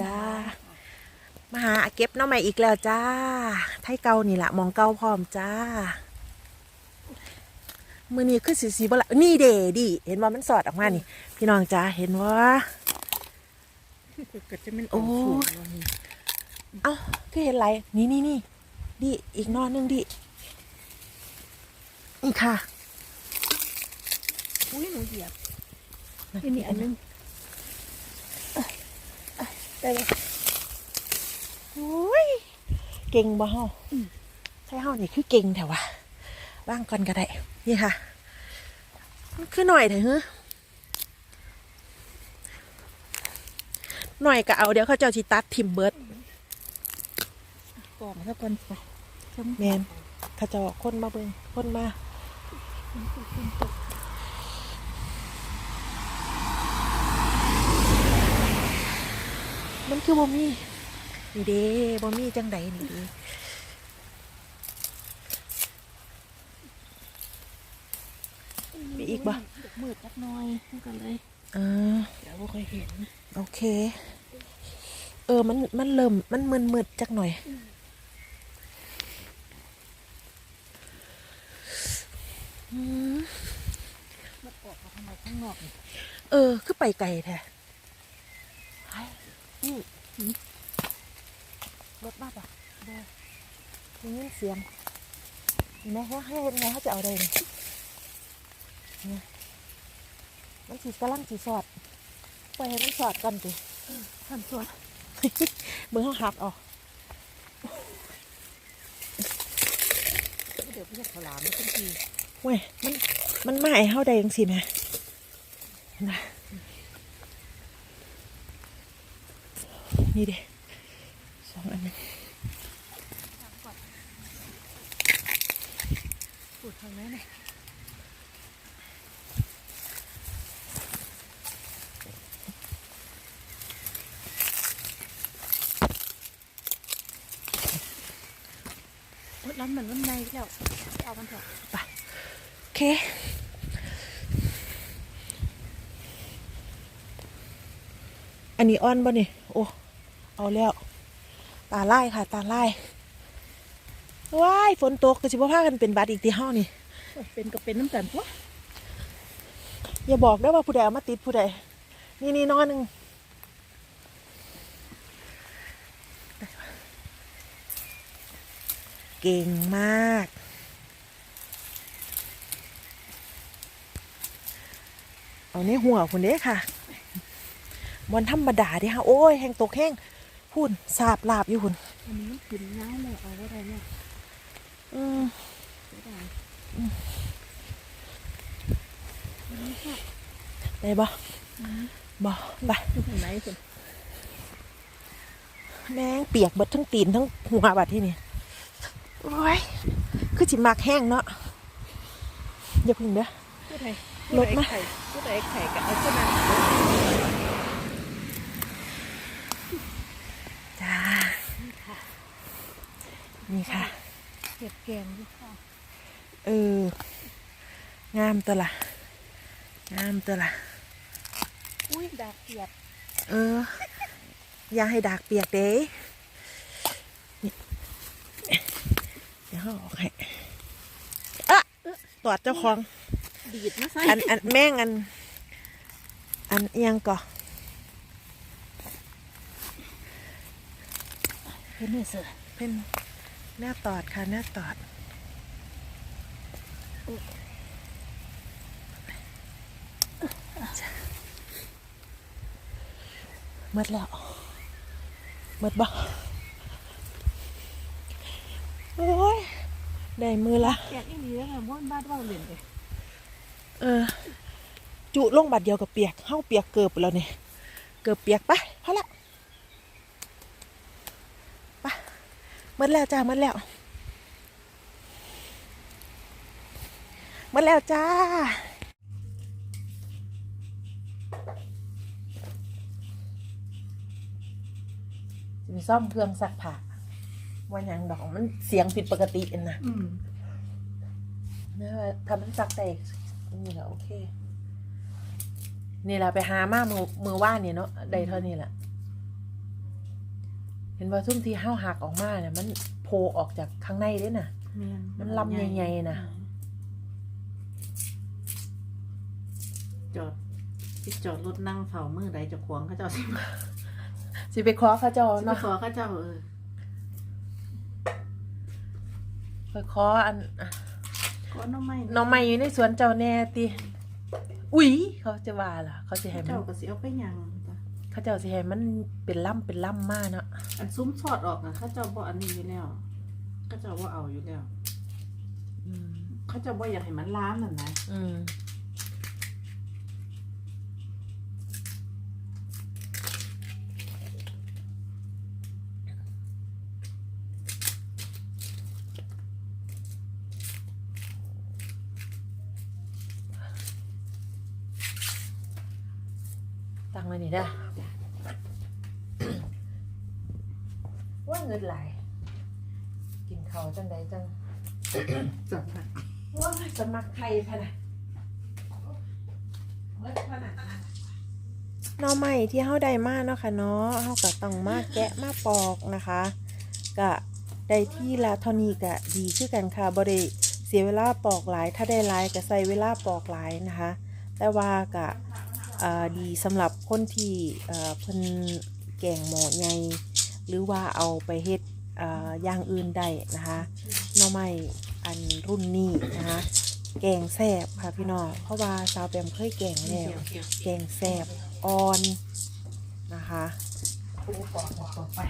จ้ามาหาเก็บหน้องใหม่อีกแล้วจ้า ไทยเก่านี่แหละมองเก่าพร้อมจ้า มือนี้คือสีสีบละนี่เดดิเห็นว่ามันสอดออกมานี่ พี่น้องจ้าเห็นว่าก็จะเป็นโอ้สูงแล้วนี่เอ้าคือเห็นไรนี่นี่นี่ดิอีกนอนหนึงดินี่ค่ะอุ้ยหนูเหยียบนั่นี่นี่อันนึง ได้เลยโอ้ย เก่งบ่เฮาใช่เฮานี่คือเก่งแต่ว่าบ้างก่อนก็ได้ นี่ค่ะมันคือหน่อยเถอะเฮ้หน่อยก็เอาเดี๋ยวเขาเจ้าชิตัดทิมเบิร์ดกล่องแล้วกันไปจำแมนเขาเจ้าคนมาเบิ่งคนมา มัน คือบ่มีนี่เด้บ่มีจังใดนี่เด้มีอีกบ่มืดจักหน้อยมันกันเลยอ่าเดี๋ยวบ่ค่อยเห็น โอเค เออมันมันเริ่มมันมึนมืดๆจักหน่อยอืมมันออกมาทำไมข้างนอกนี่เออ คือไปไกลแท้ไอ้นี่หืม รถมาปะเด้ได้ยินเสียงเห็นไหมว่าให้เห็นไงเขาจะเอาได้เนี่ยเนี่ยมันสีกำลังสีสอดปล่อยให้มันสอดก่อนสิทำส่วนมือเขาหักออกเดี๋ยวพี่จะขลามไม่ต้องทีเว้ยมันมันไม่ให้เฮาได้ยังสิแม่นะ นี่เด้สองอันนึงปวดทางไหนเนี่ยร้อนเหมือนร้อนในแล้วเอามันเถอะไปโอเคอันนี้อ้อนบ่นี่โอ้ เอาแล้ว ตาไล่ค่ะ ตาไล่ว้ายฝนตกก็สิบ่พากันเป็นบัดอีกที่เฮานี่โอ๊ยเป็นก็เป็นน้ำกันพวกอย่าบอกได้ว่าผู้ใดเอามาติดผู้ใดนี่นี่นอนหนึ่งเก่งมาก เอาในหัวคุณเด้ค่ะบนธรรมดาเด้ค่ะ โอ้ยแห้งตกแห้ง พุ่นสาบลาบอยู่คุณอันนี้มันขึ้นง่ายเลยเอาไว้ได้เนี่ยอืมเสียดายอันนี้ค่ะได้บ่บ่ไปอยู่ข้างในสุดแม่งเปียกเบิดทั้งตีนทั้งหัวบัดที่นี่โอ้ยคือจิมักแห้งเนาะอย่าพึ่งเด้อผู้ใดลดมาไข่ผู้ใดไข่ก็เอาขึ้นมาจ้า นี่ค่ะเก็บแกงด้วยค่ะเอองามตัวละงามตัวละอุ้ยดากเปียกเออ อย่าให้ดากเปียกเด้นี่เดี๋ยวเขาออกให้อะตอดเจ้าของดีดมาใส่อันอันแม่งอัน อันเอียงก่อเพื่อนเนี่ยเสือเป็น หน้าตอดค่ะหน้าตอดหมดแล้วหมดบ่โอ้ยได้มือละแกงอีหลีแล้วค่ะม้วนบ้านว่าเหรียญเลยเออ จุลงบัดเดียวกับเปียกเข้าเปียกเกือบแล้วเนี่ยเกือบเปียกไปพอละไป หมดแล้วจ้าหมดแล้วหมดแล้วจ้าสิไปซ่อมเครื่องซักผ้าว่าหยังดอกมันเสียงผิดปกติเอ็นนะอืมเนี่ยทำมันซักได้นี่แหละโอเค นี่แหละไปหามามือมือว่านเนี่ยเนาะได้เท่านี้แหละ ห็นว่าซุ่มที่ห้าวหักออกมาเนี่ยมันโผล่ออกจากข้างในเด้น่ะ แม่นมันลำใหญ่ๆน่ะ จอดที่จอดรถนั่งเฝ้ามือใดเจะขวางเขาเจ้าสิมาสิไปขอเขาเจ้าสิไปเนาะขอเขาเจ้าเออไปขออันอะขอหน้องไม้หน้องใหม่อยู่ในสวนเจ้าแน่ติ อุ๊ย เขาจะว่าล่ะ เขาจะให้มันเจ้าก็สิเอาไปหยังจ้ะ เขาเจ้าสิให้มันเป็นล่ำเป็นล่ำมากเนาะอันซุ้มสอดออกนะเขาเจ้าบ่อันนี้อยู่แล้วเขาเจ้าบ่เอาอยู่แล้วอืมเขาเจ้าบ่อยากให้มันล้ามนั่นนะอืมตั้งไว้นี่เด้อว่า เงินไหลาย กินเขาวจังใดจังจับค่ะว่าสมัครไทยพะนะหน่อใหม่ที่เฮาได้มาเนาะค่ะเนาะเฮาก็ต้องมาแกะมาปอกนะคะก็ได้ที่ละเท่านี้ก็ดีคือกันค่ะบ่ได้เสียเวลาปอกหลาย ถ้าได้หลายก็ใส่เวลาปอกหลายนะคะ แต่ว่าก็เอ่อดีสำหรับคนที่เอ่อเพิ่นแกงหมอใหญ่ หรือว่าเอาไปเฮ็ดเอ่ออย่างอื่นได้นะคะหน่อไม้อันรุ่นนี้นะคะแกงแซ่บค่ะพี่น้องเพราะว่าสาวแปมเคยแกงแล้วแกงแซ่บอ่อนนะคะปูปอกต่อไป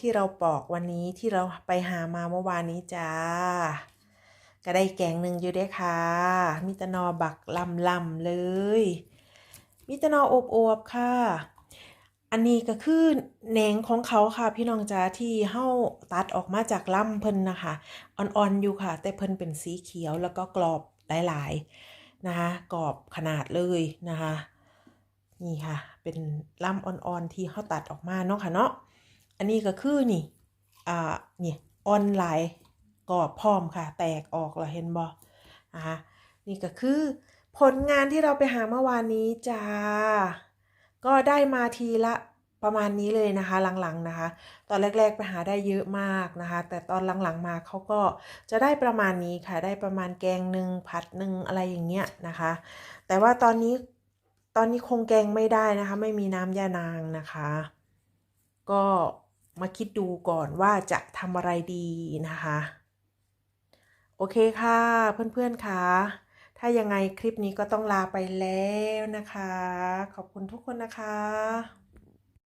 ที่เราปอกวันนี้ที่เราไปหามาเมื่อวานนี้จ้า ก็ได้แกงหนึ่งอยู่เด้อค่ะ มีตนอบักลำลำเลย มีตนออบอวบๆค่ะ อันนี้ก็คือแหนงของเขาค่ะ พี่น้องจ้าที่เฮ้าตัดออกมาจากลำเพิ่นนะคะอ่อนๆอยู่ค่ะ แต่เพิ่นเป็นสีเขียวแล้วก็กรอบหลายๆนะคะกรอบขนาดเลยนะคะนี่ค่ะ เป็นล่ำอ่อนๆ ที่เขาตัดออกมาเนาะค่ะเนาะ อันนี้ก็คือนี่ อ่า นี่ออนหลายกรอบพร้อมค่ะ แตกออกแล้วเห็นบ่นะคะนี่ก็คือผลงานที่เราไปหาเมื่อวานนี้จ้า ก็ได้มาทีละประมาณนี้เลยนะคะหลังๆนะคะ ตอนแรก ๆ ไปหาได้เยอะมากนะคะ แต่ตอนหลังๆมาเขาก็จะได้ประมาณนี้ค่ะ ได้ประมาณแกงหนึ่งผัดหนึ่งอะไรอย่างเงี้ยนะคะ แต่ว่าตอนนี้ตอนนี้คงแกงไม่ได้นะคะ ไม่มีน้ำยานางนะคะ ก็ มาคิดดูก่อนว่าจะทำอะไรดีนะคะ โอเคค่ะเพื่อนๆค่ะถ้ายังไงคลิปนี้ก็ต้องลาไปแล้วนะคะ ขอบคุณทุกคนนะคะ